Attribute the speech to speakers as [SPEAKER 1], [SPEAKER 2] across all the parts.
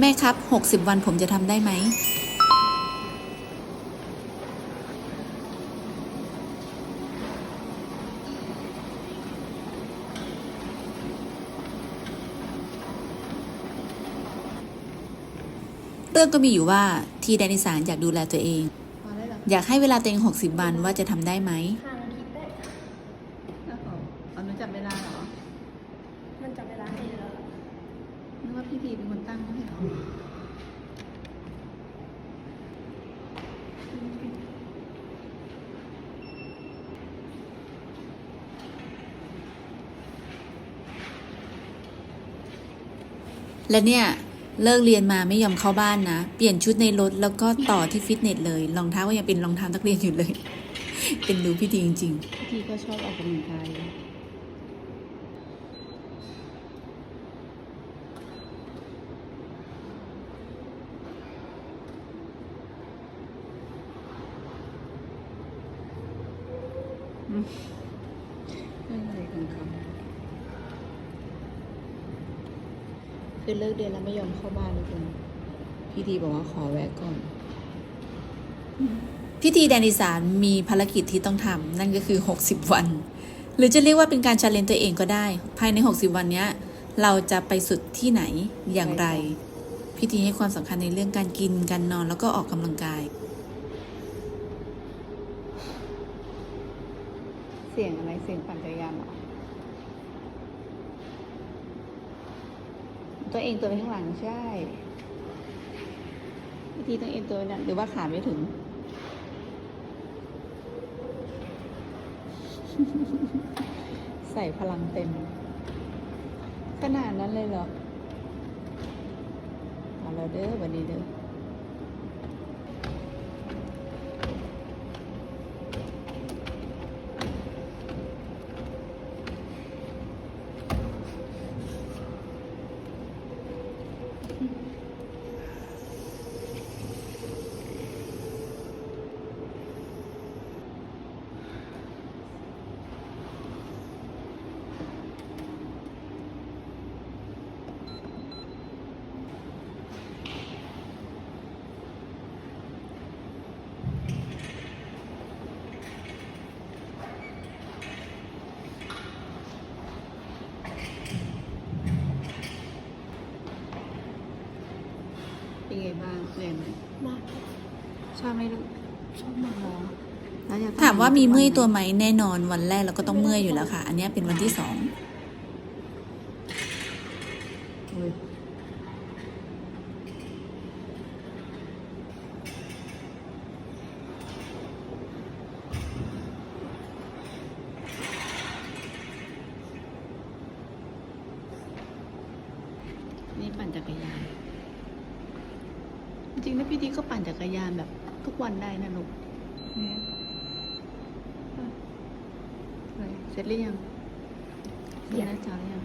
[SPEAKER 1] แม่ครับ 60 วันผมจะทำได้ไหม เรื่องก็มีอยู่ว่าทีแดนิสานอยากดูแลตัวเอง
[SPEAKER 2] พอได้หรอ
[SPEAKER 1] อยากให้เวลาตัวเอง 60 วันว่าจะทำได้ไหม
[SPEAKER 3] ห้านาทีได้
[SPEAKER 2] แล้วขอเอาหนูจับเวลาเหรอ
[SPEAKER 3] มันจับเวลาให้แล้ว
[SPEAKER 2] นึกว่าพี่ทีเป็นคนตั้งไม่ใช่เหรอ
[SPEAKER 1] และเนี่ยเลิกเรียนมาไม่ยอมเข้าบ้านนะ เปลี่ยนชุดในรถแล้วก็ต่อที่ฟิตเนสเลย รองเท้าก็ยังเป็นรองเท้านักเรียนอยู่เลย เป็นดูพี่ดีจริงๆ
[SPEAKER 2] พี่ทีก็ชอบออกกำลังกายอืมอะไรของเขา คือเลิกเรียนแล้วไม่ยอมเข้าบ้านเลยคุณพี่ทีบอกว่าขอแวะก่อน
[SPEAKER 1] ๆพิธีแดนอีสานมีภารกิจที่ต้องทำนั่นก็คือ 60 วัน หรือจะเรียกว่าเป็นการชาเลนตัวเองก็ได้ ภายใน 60 วันเนี้ยเราจะไปสุดที่ไหนอย่างไร พิธีให้ความสำคัญในเรื่องการกินการนอนแล้วก็ออกกำลังกาย
[SPEAKER 2] เสียงอะไรเสียงปั่นจักรยานเหรอ ตัวเองตัวไปข้างหลังใช่วิธีต้องเอ็นตัวนั่นหรือว่าขาไม่ถึง ใส่พลังเต็ม ขนาดนั้นเลยเหรอเอาเราเด้อวันนี้เด้อ เหนื่อยไหม
[SPEAKER 3] มาก
[SPEAKER 2] ชอบไหมลูกชอบมากเหรอแล้วอยก
[SPEAKER 1] ถามว่ามีเมื่อยตัว
[SPEAKER 2] ทำ
[SPEAKER 1] ไหมแน่นอนวันแรกเราก็ต้องเมื่อยอยู่แล้วค่ะ อันเนี้ยเป็นวันที่สอง
[SPEAKER 2] อุ๊ยนี่ปั่นจักรยาน จริงๆแล้วพี่ดีก็ปั่นจักรยานแบบทุกวันได้นะลูกเนี่ยอะไรเสร็จหรือยังเสร็จแล้วจ้าหรือยัง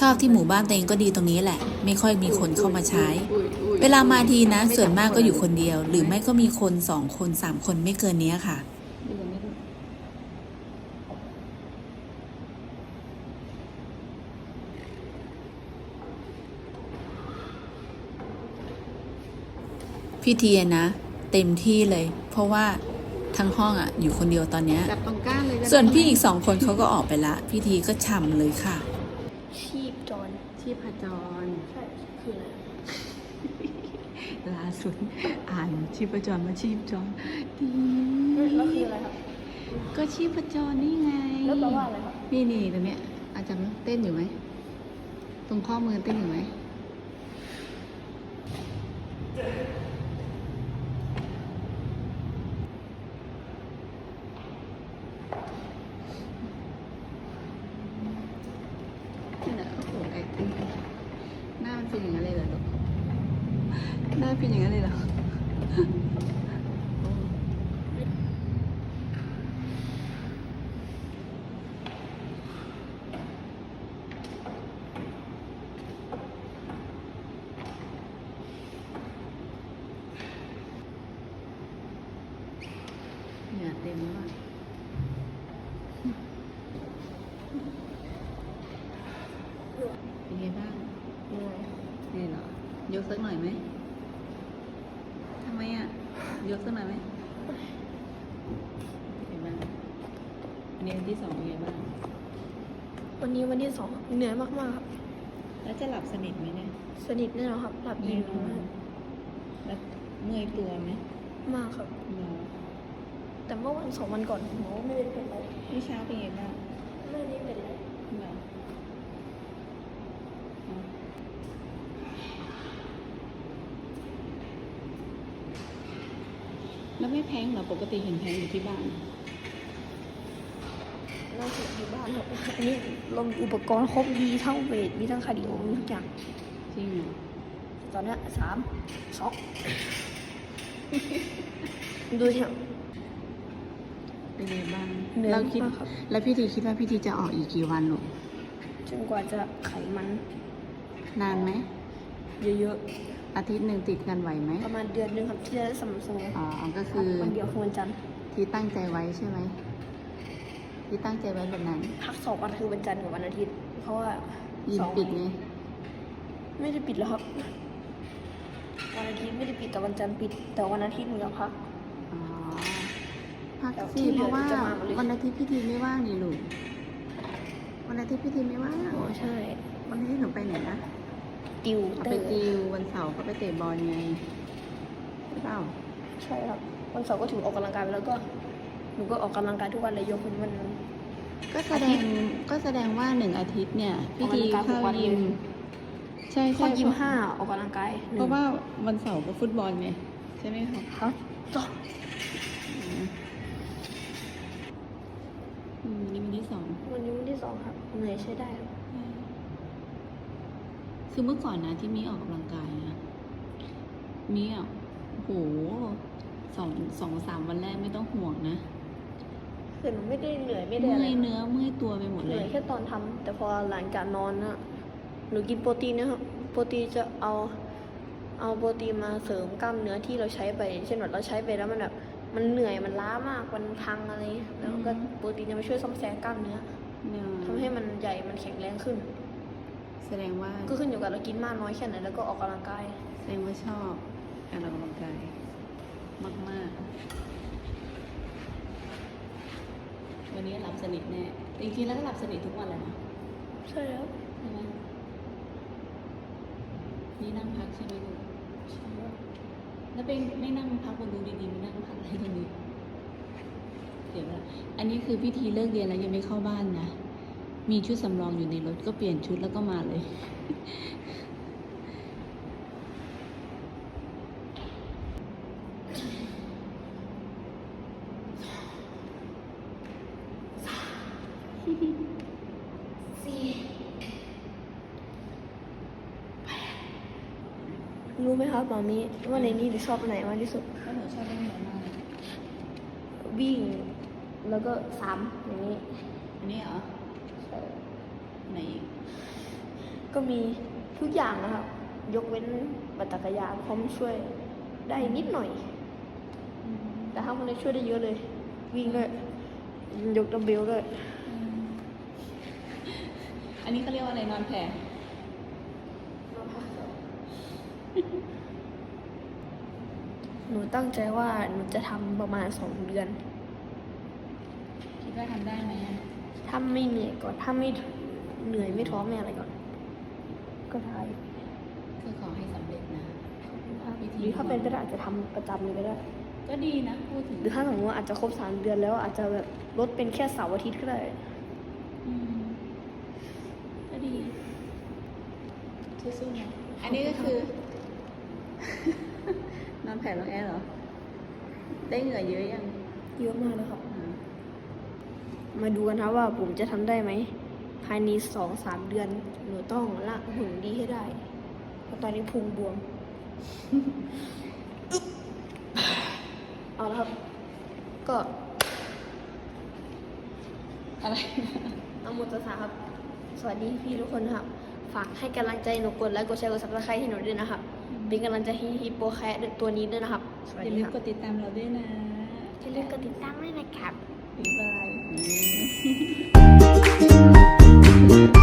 [SPEAKER 1] ชอบที่หมู่บ้านตัวเองก็ดีตรงนี้แหละ ไม่ค่อยมีคนเข้ามาใช้
[SPEAKER 2] อุ๊ยอุ๊ย
[SPEAKER 1] เวลามาทีนะ ส่วนมากก็อยู่คนเดียว หรือไม่ก็มีคนสองคนสามคนไม่เกินเนี้ยค่ะ
[SPEAKER 2] ดูกันไม่ดู
[SPEAKER 1] พี่เทียนะ เต็มที่เลย เพราะว่าทั้งห้องอะอยู่คนเดียวตอนเนี้ย
[SPEAKER 2] จับตรงก้านเลยก็ได้
[SPEAKER 1] ส่วนพี่อีกสองคนเขาก็ออกไปละ พี่ทีก็ฉ่ำเลยค่ะ
[SPEAKER 3] ชีพจร
[SPEAKER 2] ชีพจร
[SPEAKER 3] ใช่คืออะไร
[SPEAKER 2] ล่าสุดอ่านชีพจรมาชีพจรดี
[SPEAKER 3] แล้วคืออะไรครับ
[SPEAKER 2] ก็ชีพจรนี่ไง
[SPEAKER 3] แล้วแปลว่าอะไรครับ
[SPEAKER 2] นี่นี่ตรงเนี้ยอาจารย์เต้นอยู่ไหมตรงข้อมือเต้นอยู่ไหม นี่นะโอ้โห acting หน้ามันเป็นอย่างนั้นเลยเหรอลูก หน้าเป็นอย่างนั้นเลยเหรอเหงื่อเต็มแล้วอะเป็นไงบ้าง
[SPEAKER 3] เหนื่อย
[SPEAKER 2] นี่เหรอยกสักหน่อยไหมทำไมอะ ยกสักหน่อยไหมเป็นไงบ้างอันนี้วันที่สองเป็นไงบ้าง
[SPEAKER 3] วันนี้วันที่สองเหนื่อยมากๆครับ
[SPEAKER 2] แล้วจะหลับสนิทไหมเนี่ย
[SPEAKER 3] สนิทแน่นอนครับหลับดี
[SPEAKER 2] แน่นอนแล้วเมื่อยตัวไหม
[SPEAKER 3] มากครับ
[SPEAKER 2] เนาะ
[SPEAKER 3] แต่เมื่อวันสองวันก่อนหมอไม่ได้เป็นไร
[SPEAKER 2] เมื่อเช้าเป็นไงบ้าง
[SPEAKER 3] ไม่ได้เป็นไร
[SPEAKER 2] เหรออ๋อ แล้วไม่แพ้งเหรอปกติเห็นแพ้งอยู่ที่บ้าน
[SPEAKER 3] ล่าสุดอยู่บ้านครับอันนี้เรามีอุปกรณ์ครบมีทั้งเวทมีทั้งคาร์ดิโอมีทุกอย่าง
[SPEAKER 2] จริงเหรอ
[SPEAKER 3] ตอนเนี้ยสามสองดูเถอะ
[SPEAKER 2] เป็นไงบ้าง
[SPEAKER 3] เหนื่อย
[SPEAKER 2] เราคิด
[SPEAKER 3] มากครับ
[SPEAKER 2] แล้วพี่ทีคิดว่าพี่ทีจะออกอีกกี่วันหรอ
[SPEAKER 3] จนกว่าจะไขมัน
[SPEAKER 2] นานไหม
[SPEAKER 3] เยอะ
[SPEAKER 2] อาทิตย์หนึ่งติดกันไหวไหม
[SPEAKER 3] ๆประมาณเดือนหนึงครับที่จะได้สม่ำเสมอ
[SPEAKER 2] อ๋อก็คือ
[SPEAKER 3] วันเดียวคือวันจันทร์
[SPEAKER 2] ที่ตั้งใจไว้ใช่ไหมที่ตั้งใจไว้แบบนั้น
[SPEAKER 3] พักสองวันคือวันจันทร์กับวันอาทิตย์ เพราะว่า
[SPEAKER 2] ยิ
[SPEAKER 3] ส
[SPEAKER 2] ม
[SPEAKER 3] อง
[SPEAKER 2] ปิดไง
[SPEAKER 3] ไม่ได้ปิดแล้วครับ วันอาทิตย์ไม่ได้ปิดแต่วันจันทร์ปิด แต่วันอาทิตย์หนูจะพัก
[SPEAKER 2] อ๋อพัก
[SPEAKER 3] แต่
[SPEAKER 2] สิ
[SPEAKER 3] ที่เหลื
[SPEAKER 2] เพ
[SPEAKER 3] อ
[SPEAKER 2] ราะว่า
[SPEAKER 3] จะมาหมดเลย
[SPEAKER 2] วันอาทิตย์พี่ทีไม่ว่างนี่ลูกวันอาทิตย์พี่ทีไม่ว่าง
[SPEAKER 3] อ๋อใช่
[SPEAKER 2] วันอาทิตย์หนูไปไหนนะ
[SPEAKER 3] ติว
[SPEAKER 2] เอา
[SPEAKER 3] เต
[SPEAKER 2] ไป
[SPEAKER 3] อร์
[SPEAKER 2] ติววันเสาร์ก็ไปเตะบอลไงใช่เปล่า
[SPEAKER 3] ใช่ครับวันเสาร์ก็ถือออกกำลังกายไปแล้วก็หนูก็ออกกำลังกายทุกวันเลยยกเว้นวันนั้น
[SPEAKER 2] ก็แสดงก็แสดงว่าหนึ่งอาทิตย์เนี่ยพี่ที
[SPEAKER 3] ออกกำลังกายหก
[SPEAKER 2] เข้า
[SPEAKER 3] วัน
[SPEAKER 2] ยิม
[SPEAKER 3] เลย
[SPEAKER 2] ใช่
[SPEAKER 3] ข้อ
[SPEAKER 2] ใช่
[SPEAKER 3] ยิม
[SPEAKER 2] เพราะ
[SPEAKER 3] ห้าออกกำลังกายหนึ่ง
[SPEAKER 2] เพราะว่าวันเสาร์ก็ฟุตบอลไงใช่ไหมคะ
[SPEAKER 3] ครับต่อ
[SPEAKER 2] อืมนี่วันที่สอง
[SPEAKER 3] วันนี้วันที่สองครับเหนื่อยใช้ได้ครับ
[SPEAKER 2] คือเมื่อก่อนนะที่มีออกกำลังกายนะมีอะโหสองสองสามวันแรกไม่ต้องห่วงนะ
[SPEAKER 3] คือหนูไม่ได้เหนื่อยไม่ได้
[SPEAKER 2] เมื่
[SPEAKER 3] อะไร
[SPEAKER 2] อยเนื้อเมื่อยตัวไปหมด
[SPEAKER 3] เห
[SPEAKER 2] เล
[SPEAKER 3] นื่อย
[SPEAKER 2] ย
[SPEAKER 3] แค่ตอนทำแต่พอหลังจากนอนนะหนูกินโปรตีนนะครับโปรตีนจะเอาเอาโปรตีนมาเสริมกล้ามเนื้อที่เราใช้ไปอย่างเช่นแบบเราใช้ไปแล้วมันแบบมันเหนื่อยมันล้ามากมันพังอะไรเงี้ยแล้วก็
[SPEAKER 2] อืม
[SPEAKER 3] โปรตีนจะมาช่วยซ่อมแซมกล้ามเนื้อ
[SPEAKER 2] เนี่ย
[SPEAKER 3] ทำให้มันใหญ่มันแข็งแรงขึ้น
[SPEAKER 2] แสดงว่า
[SPEAKER 3] ก็ขึ้นอยู่กับเรากินมากน้อยแค่ไหนแล้วก็ออกกำลังกาย
[SPEAKER 2] แสดงว่าชอบการออกกำลังกายมากมากๆ วันนี้หลับสนิทแน่จริงๆแล้วก็หลับสนิททุกวันเลยนะ
[SPEAKER 3] ใช่ครับ
[SPEAKER 2] ใช่ไหมนี่นั่งพักใช่ไหมลูกแล้วเป็นไม่นั่งพักบนดูดีๆไม่นั่งพักอะไรตรงนี้เดี๋ยวนะอันนี้คือพิธีเลิกเรียนแล้วยังไม่เข้าบ้านนะ มีชุดสำรองอยู่ในรถก็เปลี่ยนชุดแล้วก็มาเลย
[SPEAKER 3] รู้ไหมครับหมอมีว่าในนี้หนูชอบอันไหนมากที่สุด
[SPEAKER 2] แล้วหนูชอบเล่นอะไรมาก
[SPEAKER 3] วิ่ง แล้วก็สามอย่างนี้
[SPEAKER 2] อันนี้เหรอ
[SPEAKER 3] ใช่
[SPEAKER 2] ไหนอีก
[SPEAKER 3] ก็มีทุกอย่างนะครับ ยกเว้นบัตรจักรยานเพราะมันช่วยได้นิดหน่อย แต่ถ้ามันได้ช่วยได้เยอะเลย วิ่งด้วยยกดัมเบลด้วย
[SPEAKER 2] อันนี้เขาเรียกว่าอะไรนอนแผ่
[SPEAKER 3] หนูตั้งใจว่าหนูจะทำประมาณสองเดือน
[SPEAKER 2] คิดว่าทำได้ไหมอะ
[SPEAKER 3] ถ้าไม่เหนื่อยก่อน ถ้าไม่เหนื่อยไม่ท้อไม่อะไรก่อน ก็ได้
[SPEAKER 2] ก็ขอให้สำเร็จนะ
[SPEAKER 3] หรือถ้าเป็นไปได้อาจจะทำประจำเลยก็ได้
[SPEAKER 2] ก็ดีนะพูดถึง
[SPEAKER 3] หรือถ้าสมมติว่าอาจจะครบสามเดือนแล้วอาจจะแบบลดเป็นแค่เสาร์อาทิตย์ก็ได้
[SPEAKER 2] อืมก็ดีสู้ๆนะอันนี้ก็คือ นอนแผ่ลงแอร์เหรอ ได้เหงื่อเยอะยัง
[SPEAKER 3] เยอะมากเลยครับ
[SPEAKER 2] อ่า
[SPEAKER 3] มาดูกันครับว่าผมจะทำได้ไหม ภายในสองสามเดือน หนูต้องละหุ่นดีให้ได้ เพราะตอนนี้พุงบวม เอาละครับ ก็
[SPEAKER 2] อะไร
[SPEAKER 3] อามุตสาครับ สวัสดีพี่ทุกคนนะครับ ฝากให้กำลังใจหนูกดไลค์กดแชร์กดซับสไครต์ให้หนูด้วยนะครับ เป็นกำลังใจให้ฮิปโปแคทตัวนี้ด้วยนะครับ สวัส
[SPEAKER 2] อย่า
[SPEAKER 3] ดี
[SPEAKER 2] ลืม
[SPEAKER 3] ครับ
[SPEAKER 2] กดติดตามเราด้วยนะ
[SPEAKER 3] อย่าลืมกดติดตามด้วยนะครับ
[SPEAKER 2] บ๊ายบาย 嗯。